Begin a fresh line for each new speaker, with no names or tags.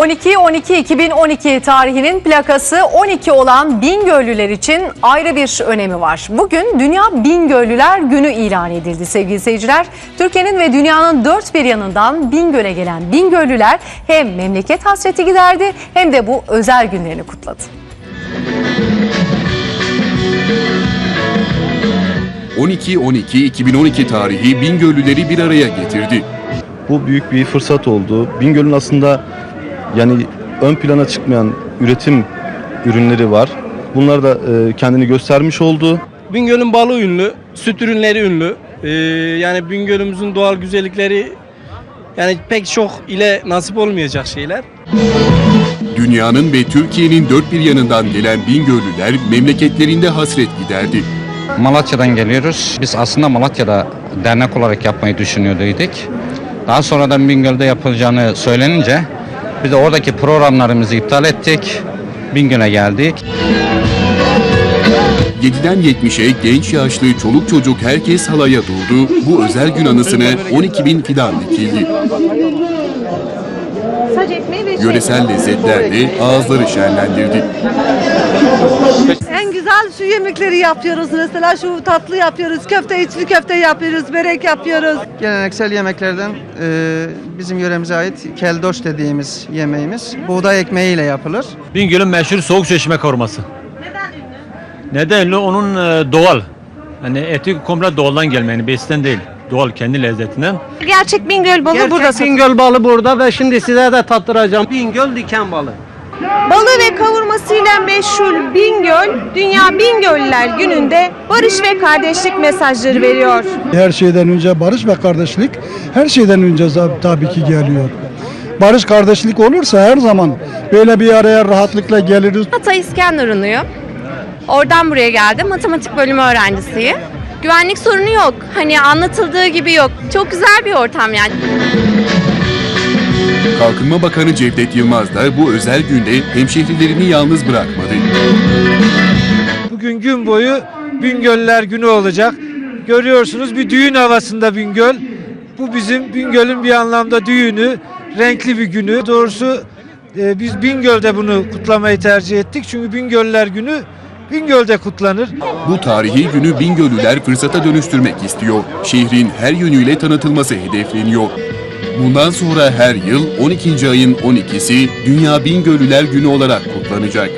12-12-2012 tarihinin plakası 12 olan Bingöllüler için ayrı bir önemi var. Bugün Dünya Bingöllüler Günü ilan edildi sevgili seyirciler. Türkiye'nin ve dünyanın dört bir yanından Bingöl'e gelen Bingöllüler hem memleket hasreti giderdi hem de bu özel günlerini kutladı.
12-12-2012 tarihi Bingöllüleri bir araya getirdi.
Bu büyük bir fırsat oldu. Bingöl'ün aslında yani ön plana çıkmayan üretim ürünleri var. Bunlar da e, kendini göstermiş oldu.
Bingöl'ün balı ünlü, süt ürünleri ünlü. Ee, yani Bingöl'ümüzün doğal güzellikleri yani pek çok ile nasip olmayacak şeyler.
Dünyanın ve Türkiye'nin dört bir yanından gelen Bingöllüler memleketlerinde hasret giderdi.
Malatya'dan geliyoruz. Biz aslında Malatya'da dernek olarak yapmayı düşünüyorduk. Daha sonradan Bingöl'de yapılacağını söylenince biz de oradaki programlarımızı iptal ettik. Bingöl'e geldik.
7'den 70'e genç yaşlı çoluk çocuk herkes halaya doldu. Bu özel gün anısına 12 bin fidan dikildi. Yöresel lezzetlerle ağızları şenlendirdi.
Yemekleri yapıyoruz. Mesela şu tatlı yapıyoruz, köfte içli köfte yapıyoruz, börek yapıyoruz.
Geleneksel yemeklerden e, bizim yöremize ait keldoş dediğimiz yemeğimiz buğday ekmeğiyle yapılır.
Bingöl'ün meşhur soğuk çeşme kavurması. Neden ünlü? Neden ünlü? Onun e, doğal. Hani eti komple doğaldan gelmeni, besten değil. Doğal kendi lezzetinden.
Gerçek Bingöl balı
Gerçek
burada.
Bingöl balı burada ve şimdi size de tattıracağım. Bingöl diken balı.
Balı ve kavurmasıyla meşhur Bingöl, Dünya Bingöllüler Günü'nde barış ve kardeşlik mesajları veriyor.
Her şeyden önce barış ve kardeşlik her şeyden önce tabii ki geliyor. Barış kardeşlik olursa her zaman böyle bir araya rahatlıkla geliriz.
Hatay İskenderunluyum. Oradan buraya geldim. Matematik bölümü öğrencisiyim. Güvenlik sorunu yok. Hani anlatıldığı gibi yok. Çok güzel bir ortam yani.
Kalkınma Bakanı Cevdet Yılmaz da bu özel günde hemşehrilerini yalnız bırakmadı.
Bugün gün boyu Bingöller günü olacak. Görüyorsunuz bir düğün havasında Bingöl. Bu bizim Bingöl'ün bir anlamda düğünü, renkli bir günü. Doğrusu e, biz Bingöl'de bunu kutlamayı tercih ettik. Çünkü Bingöller günü Bingöl'de kutlanır.
Bu tarihi günü Bingöllüler fırsata dönüştürmek istiyor. Şehrin her yönüyle tanıtılması hedefleniyor. Bundan sonra her yıl 12. ayın 12'si Dünya Bingöllüler Günü olarak kutlanacak.